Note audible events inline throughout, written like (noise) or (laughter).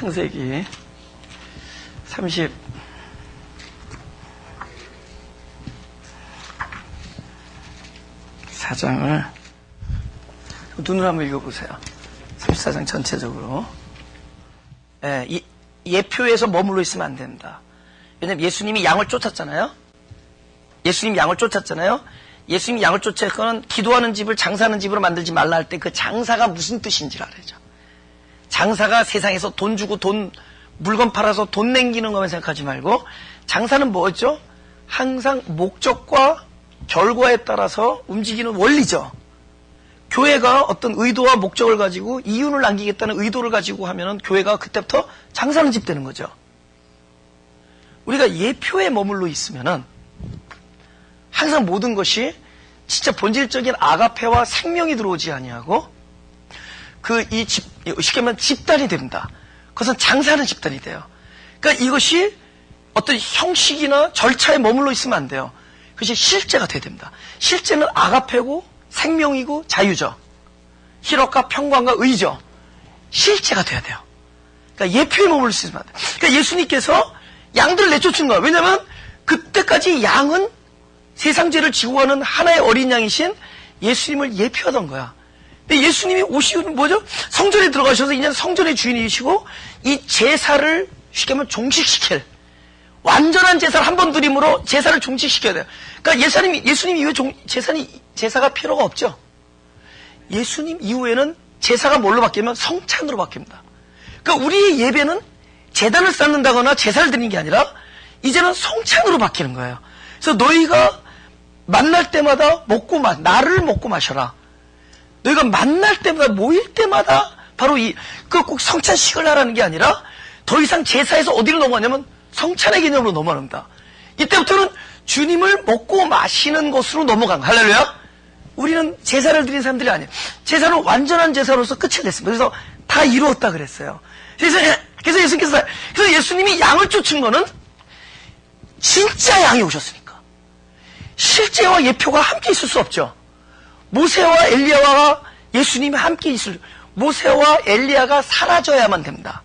창세기 30 4장을 눈으로 한번 읽어보세요. 34장 전체적으로. 예, 이, 예표에서 머물러 있으면 안 된다. 왜냐면 예수님이 양을 쫓았잖아요. 예수님이 양을 쫓았잖아요. 예수님이 양을 쫓았거는 기도하는 집을 장사하는 집으로 만들지 말라 할 때 그 장사가 무슨 뜻인지를 알아야죠. 장사가 세상에서 돈 주고 돈 물건 팔아서 돈 남기는 것만 생각하지 말고 장사는 뭐죠? 항상 목적과 결과에 따라서 움직이는 원리죠. 교회가 어떤 의도와 목적을 가지고 이윤을 남기겠다는 의도를 가지고 하면은 교회가 그때부터 장사는 집 되는 거죠. 우리가 예표에 머물러 있으면은 항상 모든 것이 진짜 본질적인 아가페와 생명이 들어오지 아니하고 그 이 집, 쉽게 말하면 집단이 됩니다. 그것은 장사하는 집단이 돼요. 그러니까 이것이 어떤 형식이나 절차에 머물러 있으면 안 돼요. 그것이 실제가 돼야 됩니다. 실제는 아가페고 생명이고 자유죠. 희락과 평강과 의죠. 실제가 돼야 돼요. 그러니까 예표에 머물러 있으면 안 돼요. 그러니까 예수님께서 양들을 내쫓은 거예요. 왜냐하면 그때까지 양은 세상 죄를 지고 가는 하나의 어린 양이신 예수님을 예표하던 거야. 근데 예수님이 오시는 뭐죠? 성전에 들어가셔서 이제 성전의 주인이시고 이 제사를 쉽게 말하면 종식시킬 완전한 제사를 한 번 드림으로 제사를 종식시켜야 돼요. 그러니까 예수님이 예수님 이후에 종, 제사니 제사가 필요가 없죠. 예수님 이후에는 제사가 뭘로 바뀌면 성찬으로 바뀝니다. 그러니까 우리의 예배는 재단을 쌓는다거나 제사를 드리는 게 아니라 이제는 성찬으로 바뀌는 거예요. 그래서 너희가 만날 때마다 먹고 마 나를 먹고 마셔라. 너희가 만날 때마다 모일 때마다 바로 이 그 꼭 성찬식을 하라는 게 아니라 더 이상 제사에서 어디로 넘어가냐면 성찬의 개념으로 넘어갑니다. 이때부터는 주님을 먹고 마시는 것으로 넘어간. 할렐루야. 우리는 제사를 드린 사람들이 아니에요. 제사는 완전한 제사로서 끝을 냈습니다. 그래서 다 이루었다 그랬어요. 그래서, 그래서 예수님께서, 그래서 예수님이 양을 쫓은 거는 진짜 양이 오셨으니까. 실제와 예표가 함께 있을 수 없죠. 모세와 엘리야와 예수님이 함께 있을, 모세와 엘리야가 사라져야만 됩니다.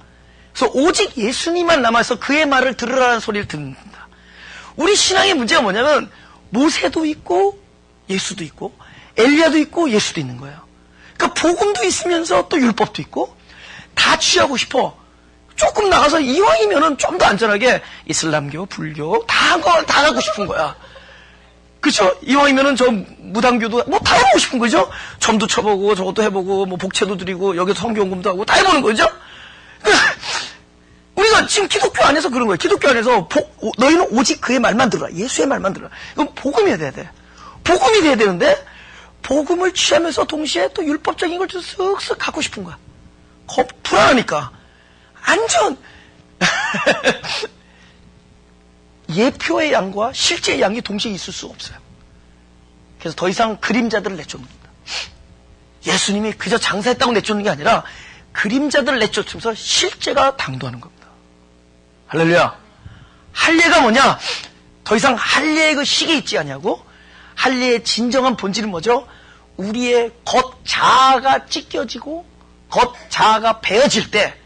그래서 오직 예수님만 남아서 그의 말을 들으라는 소리를 듣는다. 우리 신앙의 문제가 뭐냐면 모세도 있고 예수도 있고 엘리야도 있고 예수도 있는 거예요. 그러니까 복음도 있으면서 또 율법도 있고 다 취하고 싶어. 조금 나가서 이왕이면은 좀 더 안전하게 이슬람교, 불교 다 한 거 다 갖고 싶은 거야. 그쵸? 이왕이면은 저 무당교도 뭐 다 해보고 싶은 거죠? 점도 쳐보고 저것도 해보고 뭐 복채도 드리고 여기서 성경금도 하고 다 해보는 거죠? 그러니까 우리가 지금 기독교 안에서 그런 거예요. 기독교 안에서 복- 오- 너희는 오직 그의 말만 들어라. 예수의 말만 들어라. 이건 복음이 돼야 돼. 복음이 돼야 되는데 복음을 취하면서 동시에 또 율법적인 걸 좀 쓱쓱 갖고 싶은 거야. 겁 불안하니까. 안전. (laughs) 예표의 양과 실제의 양이 동시에 있을 수가 없어요. 그래서 더 이상 그림자들을 내쫓는다. 예수님이 그저 장사했다고 내쫓는 게 아니라 그림자들을 내쫓으면서 실제가 당도하는 겁니다. 할렐루야. 할례가 뭐냐? 더 이상 할례의 그 식이 있지 않냐고? 할례의 진정한 본질은 뭐죠? 우리의 겉 자아가 찢겨지고 겉 자아가 베어질 때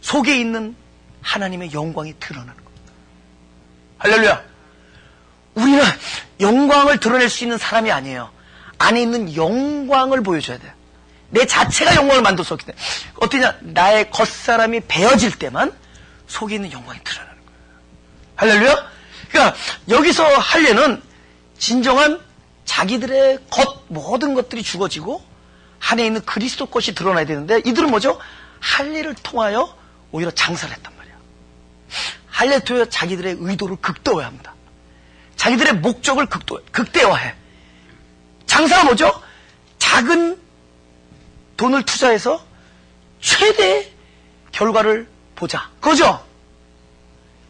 속에 있는 하나님의 영광이 드러나는 겁니다. 할렐루야. 우리는 영광을 드러낼 수 있는 사람이 아니에요. 안에 있는 영광을 보여줘야 돼요. 내 자체가 영광을 만들 수 없기 때문에. 어떠냐? 나의 겉사람이 베어질 때만 속에 있는 영광이 드러나는 거예요. 할렐루야? 그러니까 여기서 할례는 진정한 자기들의 겉 모든 것들이 죽어지고 안에 있는 그리스도 것이 드러나야 되는데 이들은 뭐죠? 할례를 통하여 오히려 장사를 했단 말이야. 통하여 자기들의 의도를 극대화합니다. 자기들의 목적을 극도, 극대화해. 장사가 뭐죠? 작은 돈을 투자해서 최대 결과를 보자. 그죠?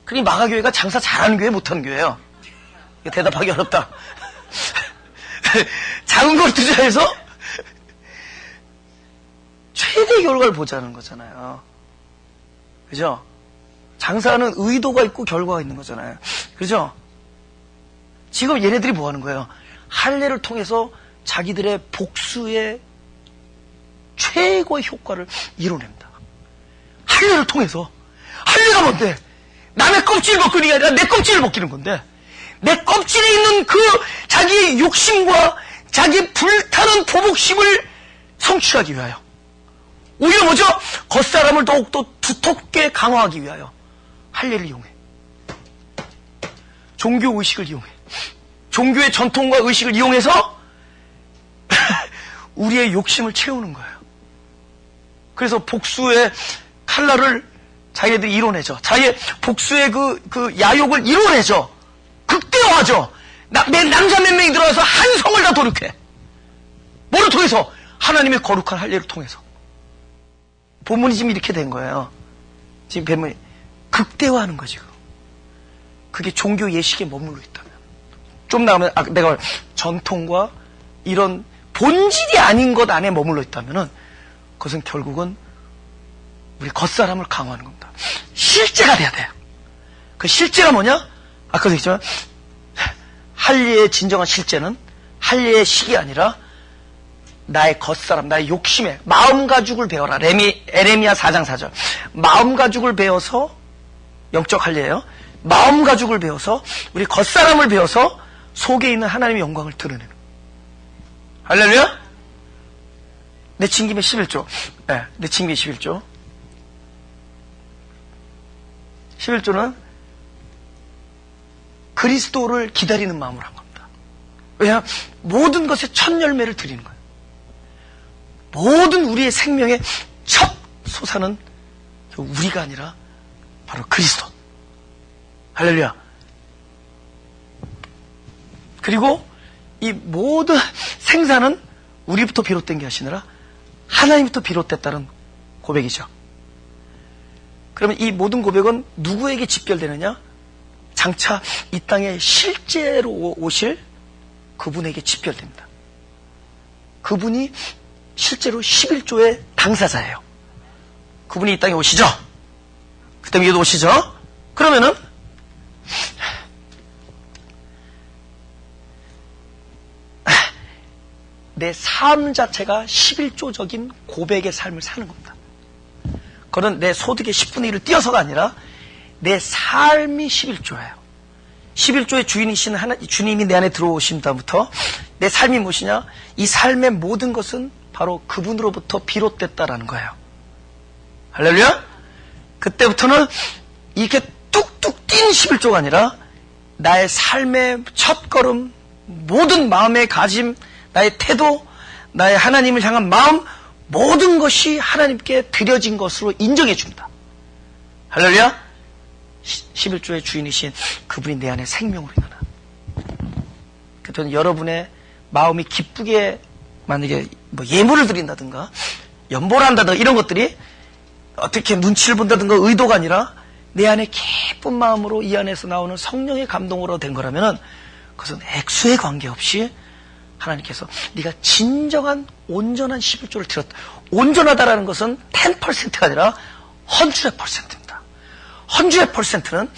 그러니 마가교회가 장사 잘하는 교회, 못하는 교회예요. 대답하기 어렵다. (laughs) 작은 걸 투자해서 최대 결과를 보자는 거잖아요. 그죠? 장사는 의도가 있고 결과가 있는 거잖아요. 그죠? 지금 얘네들이 뭐 하는 거예요? 할례를 통해서 자기들의 복수의 최고의 효과를 이뤄냅니다. 할례를 통해서 할례가 뭔데? 남의 껍질 벗기는 게 아니라 내 껍질을 벗기는 건데 내 껍질에 있는 그 자기의 욕심과 자기 불타는 보복심을 성취하기 위하여 오히려 뭐죠? 겉사람을 더욱더 두텁게 강화하기 위하여 할례를 이용해 종교 의식을 이용해 종교의 전통과 의식을 이용해서 (laughs) 우리의 욕심을 채우는 거예요. 그래서 복수의 칼날을 자기네들이 이뤄내죠. 자기의 복수의 그, 그 야욕을 이뤄내죠. 극대화하죠. 나, 내 남자 몇 명이 들어와서 한 성을 다 도륙해. 뭐를 통해서? 하나님의 거룩한 할례를 통해서. 본문이 지금 이렇게 된 거예요. 지금 뱀을 극대화하는 거지. 그게 종교 예식에 머물러 있다면. 좀 나가면, 아, 내가 말- 전통과 이런 본질이 아닌 것 안에 머물러 있다면은 그것은 결국은 우리 겉사람을 강화하는 겁니다. 실제가 돼야 돼요. 그 실제가 뭐냐? 아까도 얘기했지만 할례의 진정한 실제는 할례의 식이 아니라 나의 겉사람, 나의 욕심에 마음 가죽을 배워라. 레미, 에레미야 4장 4절. 마음 가죽을 배워서 영적 할례예요. 마음 가죽을 배워서 우리 겉사람을 배워서 속에 있는 하나님의 영광을 드러내는. 할렐루야? 내 친 김에 11조. 네, 내 친 김에 11조. 11조는 그리스도를 기다리는 마음으로 한 겁니다. 왜냐? 모든 것에 첫 열매를 드리는 거예요. 모든 우리의 생명의 첫 소사는 우리가 아니라 바로 그리스도. 할렐루야. 그리고 이 모든 생사는 우리부터 비롯된 게 아니라 하나님부터 비롯됐다는 고백이죠. 그러면 이 모든 고백은 누구에게 집결되느냐? 장차 이 땅에 실제로 오- 오실 그분에게 집결됩니다. 그분이 실제로 11조의 당사자예요. 그분이 이 땅에 오시죠? 그때 위에도 오시죠? 그러면은 내 삶 자체가 11조적인 고백의 삶을 사는 겁니다. 그건 내 소득의 10분의 1을 띄어서가 아니라 내 삶이 11조예요. 11조의 주인이신 하나, 주님이 내 안에 들어오신 다음부터 내 삶이 무엇이냐? 이 삶의 모든 것은 바로 그분으로부터 비롯됐다라는 거예요. 할렐루야? 그때부터는 이렇게 뚝뚝 뛴 11조가 아니라 나의 삶의 첫 걸음, 모든 마음의 가짐, 나의 태도, 나의 하나님을 향한 마음, 모든 것이 하나님께 드려진 것으로 인정해 줍니다. 할렐루야? 11조의 주인이신 그분이 내 안에 생명으로 일어나. 그때는 여러분의 마음이 기쁘게 만약에 뭐 예물을 드린다든가 연보를 한다든가 이런 것들이 어떻게 눈치를 본다든가 의도가 아니라 내 안에 기쁜 마음으로 이 안에서 나오는 성령의 감동으로 된 거라면은 그것은 액수에 관계없이 하나님께서 네가 진정한 온전한 11조를 드렸다. 온전하다라는 것은 10%가 아니라 100%입니다. 100%는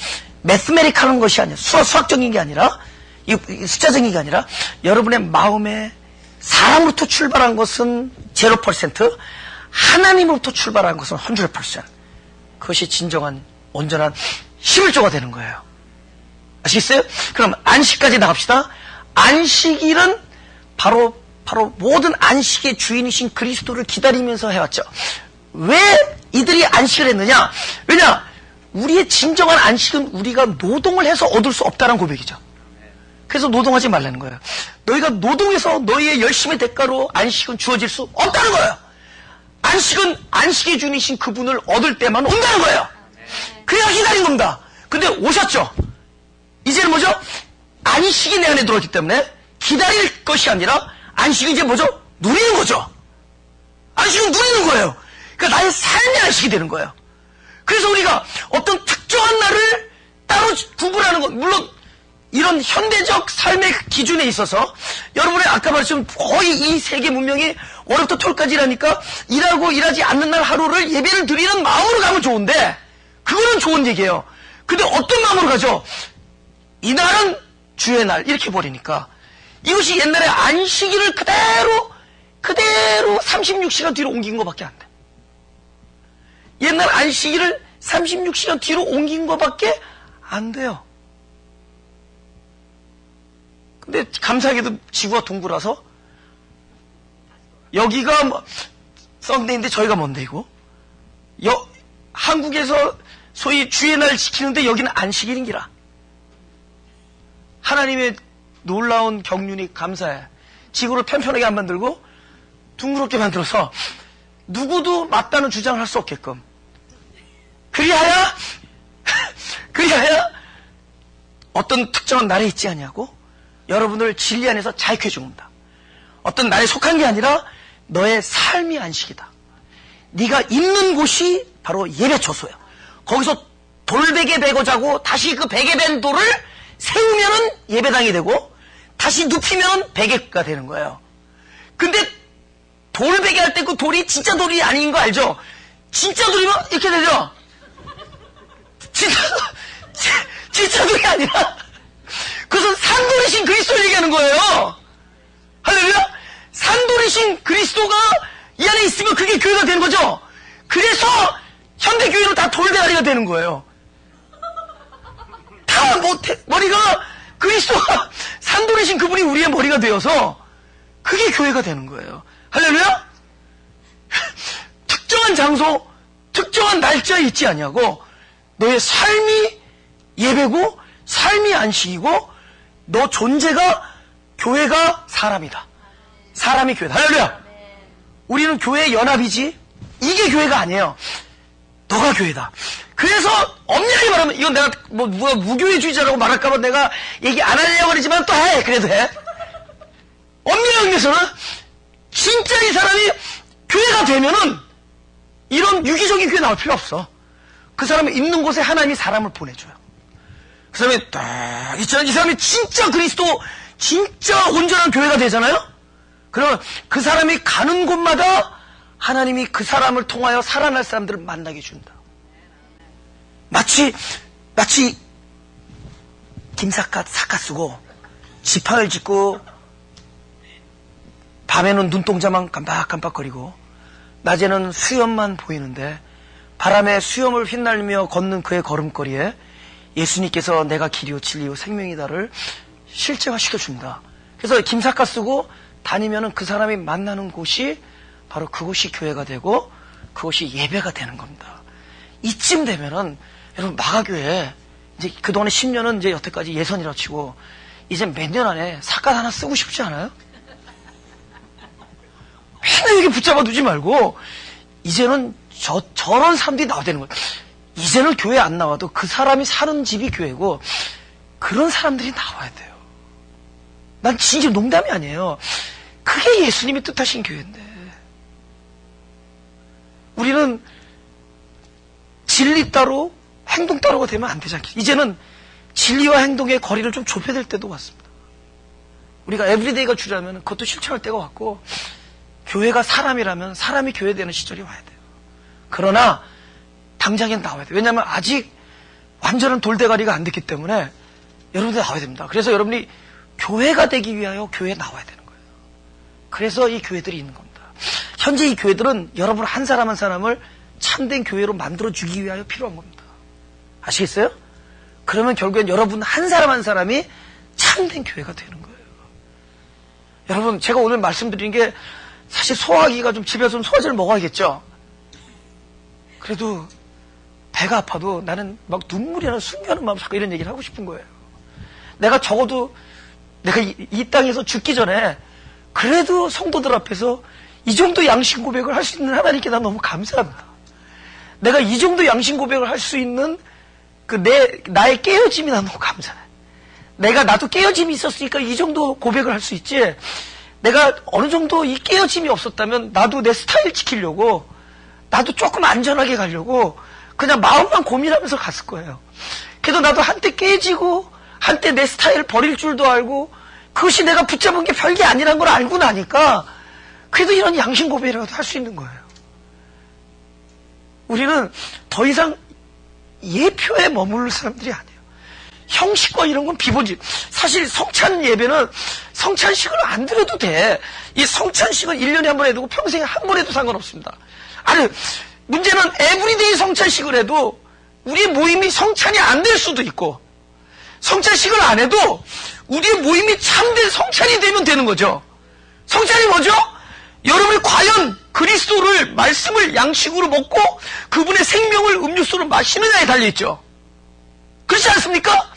매스메릭하는 것이 아니라 수학, 수학적인 게 아니라 이- 이 숫자적인 게 아니라 여러분의 마음에 사람으로부터 출발한 것은 0% 하나님으로부터 출발한 것은 100% 그것이 진정한 온전한 11조가 되는 거예요. 아시겠어요? 그럼 안식까지 나갑시다. 안식일은 바로 바로 모든 안식의 주인이신 그리스도를 기다리면서 해왔죠. 왜 이들이 안식을 했느냐? 왜냐? 우리의 진정한 안식은 우리가 노동을 해서 얻을 수 없다는 고백이죠. 그래서 노동하지 말라는 거예요. 너희가 노동해서 너희의 열심의 대가로 안식은 주어질 수 없다는 거예요. 안식은 안식의 주인이신 그분을 얻을 때만 온다는 거예요. 그래야 기다린 겁니다. 근데 오셨죠? 이제는 뭐죠? 안식이 내 안에 들어왔기 때문에 기다릴 것이 아니라 안식이 이제 뭐죠? 누리는 거죠. 안식은 누리는 거예요. 그러니까 나의 삶의 안식이 되는 거예요. 그래서 우리가 어떤 특정한 날을 따로 구분하는 것, 물론 이런 현대적 삶의 기준에 있어서 여러분의 아까 말씀 거의 이 세계 문명이 월요부터 토요일까지라니까 일하고 일하지 않는 날 하루를 예배를 드리는 마음으로 가면 좋은데 그거는 좋은 얘기예요. 근데 어떤 마음으로 가죠? 이날은 주의 날 이렇게 버리니까 이것이 옛날에 안식일을 그대로 그대로 36시간 뒤로 옮긴 것밖에 안 돼. 옛날 안식일을 36시간 뒤로 옮긴 것밖에 안 돼요. 근데 감사하게도 지구가 동그라서 여기가 뭐 썬데이인데 저희가 뭔데이고 여, 한국에서 소위 주의 날 지키는데 여기는 안식일인기라. 하나님의 놀라운 경륜이 감사해. 지구를 편편하게 안 만들고 둥그렇게 만들어서 누구도 맞다는 주장을 할 수 없게끔. 그리하여 (laughs) 그리하여 어떤 특정한 날에 있지 않냐고 여러분을 진리 안에서 자유해 줍니다. 어떤 날에 속한 게 아니라 너의 삶이 안식이다. 네가 있는 곳이 바로 예배 초소야. 거기서 돌베개 베고 자고 다시 그 베개 벤 돌을 세우면은 예배당이 되고 다시 눕히면 베개가 되는 거예요. 근데 돌베개 할 때 그 돌이 진짜 돌이 아닌 거 알죠? 진짜 돌이면 이렇게 되죠? 진짜, 지- 진짜 돌이 아니라 그것은 산돌이신 그리스도를 얘기하는 거예요. 할렐루야? 산돌이신 그리스도가 이 안에 있으면 그게 교회가 되는 거죠. 그래서 현대 교회는 다 돌대가리가 되는 거예요. 다 못해, 머리가 그리스도가 산돌이신 그분이 우리의 머리가 되어서 그게 교회가 되는 거예요. 할렐루야? 특정한 장소, 특정한 날짜에 있지 아니하고 너의 삶이 예배고 삶이 안식이고 너 존재가 교회가 사람이다. 사람이 교회다. 할렐루야. 우리는 교회의 연합이지 이게 교회가 아니에요. 너가 교회다. 그래서 엄연히 말하면 이건 내가 뭐 누가 무교회주의자라고 말할까봐 내가 얘기 안 하려고 그러지만 또 해. 그래도 해. 엄밀한 의미에서는 진짜 이 사람이 교회가 되면은 이런 유기적인 교회 나올 필요 없어. 그 사람이 있는 곳에 하나님이 사람을 보내줘요. 그 사람이 딱 있잖아. 이 사람이 진짜 그리스도 진짜 온전한 교회가 되잖아요. 그러면 그 사람이 가는 곳마다 하나님이 그 사람을 통하여 살아날 사람들을 만나게 준다. 마치 마치 김사카 사카 쓰고 지팡이를 짚고 밤에는 눈동자만 깜빡깜빡거리고 낮에는 수염만 보이는데 바람에 수염을 휘날리며 걷는 그의 걸음걸이에 예수님께서 내가 길이요 진리요 생명이다를 실제화시켜줍니다. 그래서 김사카 쓰고 다니면은 그 사람이 만나는 곳이 바로 그곳이 교회가 되고 그곳이 예배가 되는 겁니다. 이쯤 되면은 여러분 마가교회 이제 그동안에 10년은 이제 여태까지 예선이라 치고 이제 몇 년 안에 사건 하나 쓰고 싶지 않아요? 맨날 이렇게 붙잡아 두지 말고 이제는 저 저런 사람들이 나와야 되는 거예요. 이제는 교회 안 나와도 그 사람이 사는 집이 교회고 그런 사람들이 나와야 돼요. 난 진짜 농담이 아니에요. 그게 예수님이 뜻하신 교회인데. 우리는 진리 따로 행동 따로가 되면 안 되지 않겠 이제는 진리와 행동의 거리를 좀 좁혀야 될 때도 왔습니다. 우리가 에브리데이가 주라면 그것도 실천할 때가 왔고 교회가 사람이라면 사람이 교회 되는 시절이 와야 돼요. 그러나 당장엔 나와야 돼요. 왜냐하면 아직 완전한 돌대가리가 안 됐기 때문에 여러분들 나와야 됩니다. 그래서 여러분이 교회가 되기 위하여 교회에 나와야 되는 거예요. 그래서 이 교회들이 있는 겁니다. 현재 이 교회들은 여러분 한 사람 한 사람을 참된 교회로 만들어주기 위하여 필요한 겁니다. 아시겠어요? 그러면 결국엔 여러분 한 사람 한 사람이 참된 교회가 되는 거예요. 여러분, 제가 오늘 말씀드린 게 사실 소화기가 좀 집에서 좀 소화제를 먹어야겠죠? 그래도 배가 아파도 나는 막 눈물이 나는 숨겨는 마음 자꾸 이런 얘기를 하고 싶은 거예요. 내가 적어도 내가 이, 이 땅에서 죽기 전에 그래도 성도들 앞에서 이 정도 양심 고백을 할 수 있는 하나님께 난 너무 감사합니다. 내가 이 정도 양심 고백을 할 수 있는 그 내, 나의 깨어짐이 난 너무 감사해. 내가 나도 깨어짐이 있었으니까 이 정도 고백을 할 수 있지. 내가 어느 정도 이 깨어짐이 없었다면 나도 내 스타일 지키려고 나도 조금 안전하게 가려고 그냥 마음만 고민하면서 갔을 거예요. 그래도 나도 한때 깨지고 한때 내 스타일 버릴 줄도 알고 그것이 내가 붙잡은 게 별게 아니란 걸 알고 나니까 그래도 이런 양심 고백이라도 할 수 있는 거예요. 우리는 더 이상 예표에 머무를 사람들이 아니에요. 형식과 이런 건 비본질. 사실 성찬 예배는 성찬식을 안 드려도 돼. 이 성찬식은 1년에 한 번 해두고 평생에 한 번 해도 상관없습니다. 아니, 문제는 에브리데이 성찬식을 해도 우리 모임이 성찬이 안 될 수도 있고 성찬식을 안 해도 우리의 모임이 참된 성찬이 되면 되는 거죠. 성찬이 뭐죠? 여러분이 과연 그리스도를 말씀을 양식으로 먹고 그분의 생명을 음료수로 마시느냐에 달려있죠. 그렇지 않습니까?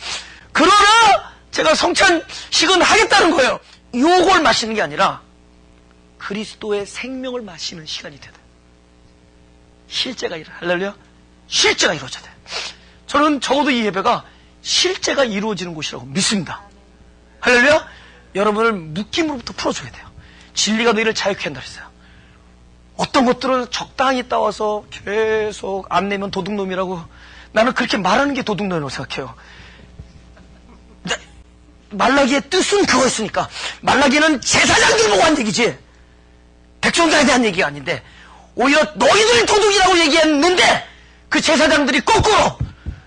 그러나 제가 성찬식은 하겠다는 거예요. 요걸 마시는 게 아니라 그리스도의 생명을 마시는 시간이 되다. 실제가 이루 할렐루야. 실제가 이루어져야 돼. 저는 적어도 이 예배가 실제가 이루어지는 곳이라고 믿습니다. 할렐루야. 여러분을 묶임으로부터 풀어줘야 돼요. 진리가 너희를 자유케 한다 그랬어요. 어떤 것들은 적당히 따와서 계속 안 내면 도둑놈이라고 나는 그렇게 말하는 게 도둑놈이라고 생각해요. 나- 말라기의 뜻은 그거였으니까 말라기는 제사장들 보고 한 얘기지 백성들에 대한 얘기가 아닌데 오히려 너희들이 도둑이라고 얘기했는데 그 제사장들이 거꾸로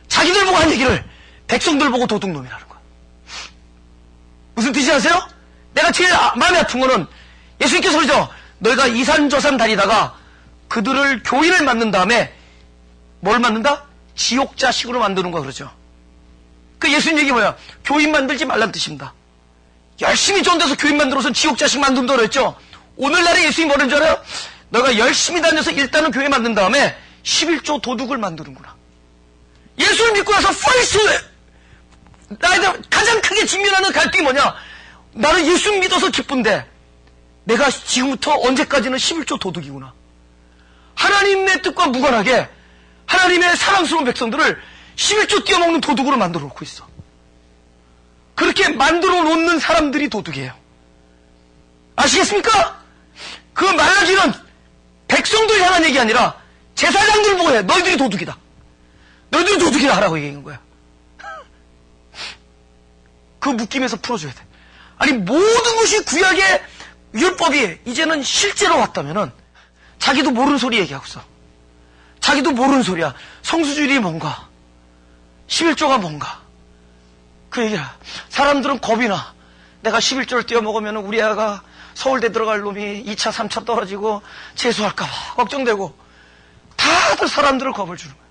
자기들 보고 한 얘기를 백성들 보고 도둑놈이라는 거야. 무슨 뜻이 아세요? 내가 제일 아- 마음이 아픈 거는 예수님께서 그러죠. 너희가 이산저산 다니다가 그들을 교인을 만든 다음에 뭘 만든다? 지옥 자식으로 만드는 거야 그러죠. 그 예수님 얘기 뭐야? 교인 만들지 말란 뜻입니다. 열심히 데서 교인 만들어서 지옥 자식 만든다 그랬죠. 오늘날에 예수님이 뭐라는 줄 알아요? 너가 열심히 다녀서 일단은 교회 만든 다음에 11조 도둑을 만드는구나. 예수를 믿고 나서 first 나에 가장 크게 직면하는 갈등이 뭐냐? 나는 예수 믿어서 기쁜데 내가 지금부터 언제까지는 11조 도둑이구나. 하나님의 뜻과 무관하게 하나님의 사랑스러운 백성들을 11조 뛰어먹는 도둑으로 만들어 놓고 있어. 그렇게 만들어 놓는 사람들이 도둑이에요. 아시겠습니까? 그 말라기는 백성들 향한 얘기 아니라 제사장들 보고 해. 너희들이 도둑이다. 너희들이 도둑이라 하라고 얘기한 거야. 그 묶임에서 풀어줘야 돼. 아니 모든 것이 구약의 율법이 이제는 실제로 왔다면은 자기도 모르는 소리 얘기하고 있어. 자기도 모르는 소리야. 성수주일이 뭔가. 11조가 뭔가. 그 얘기야. 사람들은 겁이 나. 내가 11조를 띄어먹으면 우리 애가 서울대 들어갈 놈이 2차, 3차 떨어지고 재수할까봐 걱정되고 다들 사람들을 겁을 주는 거야.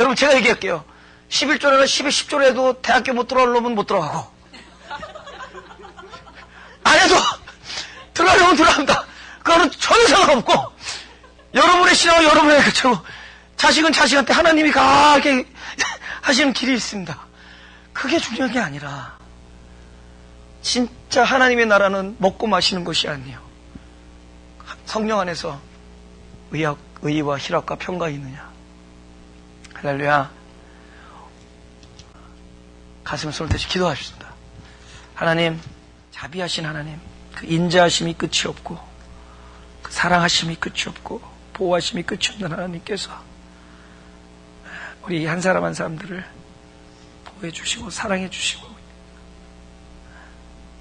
여러분 제가 얘기할게요. 11조나 12, 10조로 해도 대학교 못 놈은 못 들어가고 안 해도 들어가려면 들어간다. 그거는 전혀 상관없고 여러분의 신앙은 여러분의 그쵸 자식은 자식한테 하나님이 가게 하시는 길이 있습니다. 그게 중요한 게 아니라 진짜 하나님의 나라는 먹고 마시는 것이 아니에요. 성령 안에서 의학, 의와 희락과 평강이 있느냐. 할렐루야. 가슴을 손을 대시 기도하십니다. 하나님, 자비하신 하나님, 그 인자하심이 끝이 없고, 그 사랑하심이 끝이 없고, 보호하심이 끝이 없는 하나님께서 우리 한 사람 한 사람들을 보호해 주시고, 사랑해 주시고,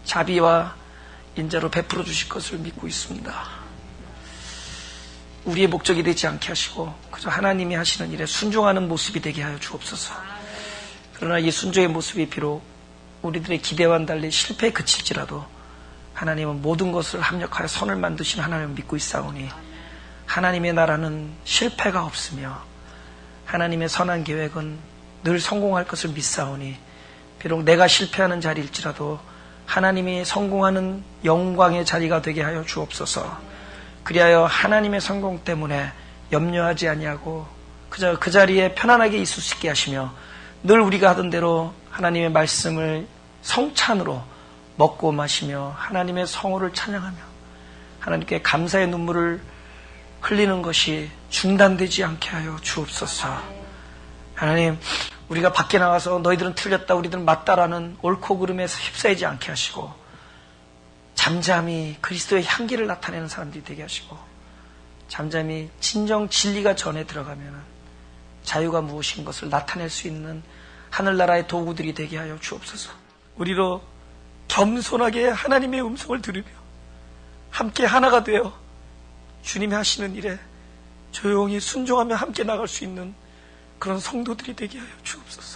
자비와 인자로 베풀어 주실 것을 믿고 있습니다. 우리의 목적이 되지 않게 하시고 그저 하나님이 하시는 일에 순종하는 모습이 되게 하여 주옵소서. 그러나 이 순종의 모습이 비록 우리들의 기대와는 달리 실패에 그칠지라도 하나님은 모든 것을 합력하여 선을 만드신 하나님을 믿고 있사오니 하나님의 나라는 실패가 없으며 하나님의 선한 계획은 늘 성공할 것을 믿사오니 비록 내가 실패하는 자리일지라도 하나님이 성공하는 영광의 자리가 되게 하여 주옵소서. 그리하여 하나님의 성공 때문에 염려하지 아니하고 그저 그 자리에 편안하게 있을 수 있게 하시며 늘 우리가 하던 대로 하나님의 말씀을 성찬으로 먹고 마시며 하나님의 성호를 찬양하며 하나님께 감사의 눈물을 흘리는 것이 중단되지 않게 하여 주옵소서. 하나님, 우리가 밖에 나가서 너희들은 틀렸다, 우리들은 맞다라는 옳고 그름에서 휩싸이지 않게 하시고, 잠잠히 그리스도의 향기를 나타내는 사람들이 되게 하시고, 잠잠히 진정 진리가 전에 들어가면 자유가 무엇인 것을 나타낼 수 있는 하늘나라의 도구들이 되게 하여 주옵소서. 우리로 겸손하게 하나님의 음성을 들으며 함께 하나가 되어 주님이 하시는 일에 조용히 순종하며 함께 나갈 수 있는 그런 성도들이 되게 하여 주옵소서.